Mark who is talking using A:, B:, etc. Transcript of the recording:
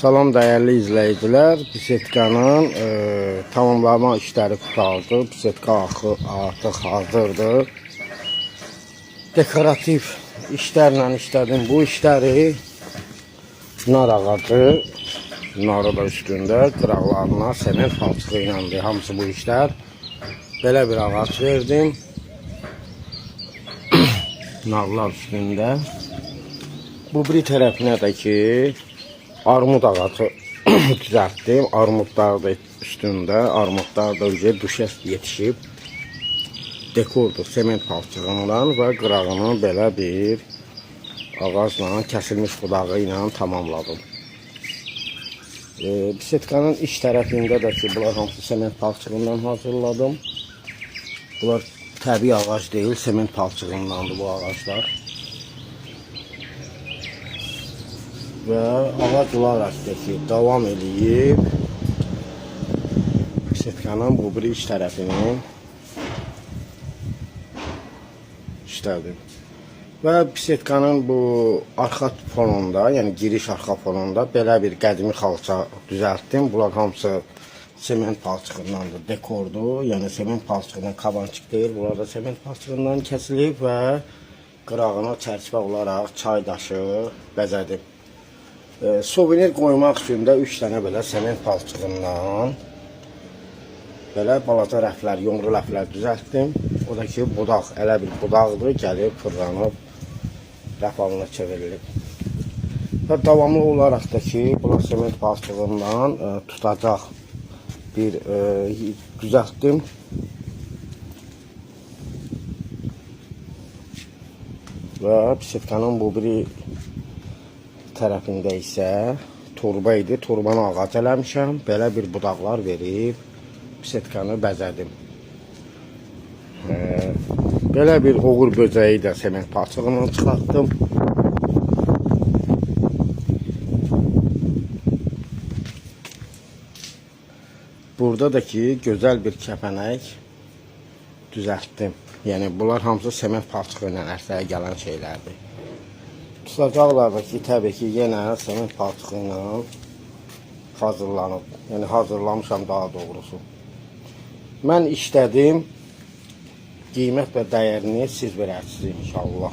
A: Salam dəyərli izləyicilər. Bisetkanın e, tamamlama işləri qutardı. Bisetka axı artıq hazırdır. Dekorativ işlərlə işlədim bu işləri. Nar ağacı, narı da üstündə, qıraqlarına sement palçığı ilə hamısı bu işlər. Belə bir ağac verdim. Narlar üstündə. Bu bir tərəfinə də ki, armud ağacı düzəltdim. Armudlar da üstündə, armudlar da üzə düşəs yetişib. Dekordur, sement palçığından və qırağını belə bir ağacla, kəsilmiş budağı ilə tamamladım. E, bisetkanın iç tərəfində də ki, bunlar hamısı sement palçığından hazırladım. Bunlar təbii ağac deyil, sement palçığındandır bu ağaclar. Və ağac olaraq da ki, davam eləyib bisetkanın bu bir iç tərəfini işlədim. Və bisetkanın bu arxa fonunda, yəni giriş arxa fonunda belə bir qədimi xalça düzəltdim. Bunlar hamısı sement palçığındandır, dekordur. Yəni sement palçığından kabançıq deyil, bunlar da sement palçığından kəsilib və qırağına çərçivə olaraq çay daşı bəzədim. E, suvenir qoymaq üçün də 3 dənə belə sement palçığından belə balaca rəflər, yumru rəflər düzəltdim. O da ki, budaq, elə bir budaqdır, gəlib fırlanıb rəf alına çevrilir. Və davamlı olaraq da ki, bunlar sement palçığından e, tutacaq bir e, düzəltdim. Və bisetkanın bu biri tərəfində isə torba idi. Torbanı ağac eləmişəm. Belə bir budaqlar verib bisetkanı bəzədim. Hə, belə bir oğur böcəyi də sement palçığından çıxartdım. Burada da ki, gözəl bir kəpənək düzəltdim. Yəni bunlar hamısı sement palçığı ilə ərsəyə gələn şeylərdir. Tutacaqlar ki, təbii ki, yenə sement palçığı ilə hazırlanıb. Yəni hazırlamışam daha doğrusu. Mən işlədim. Qiymət və dəyərini siz verərsiniz inşallah.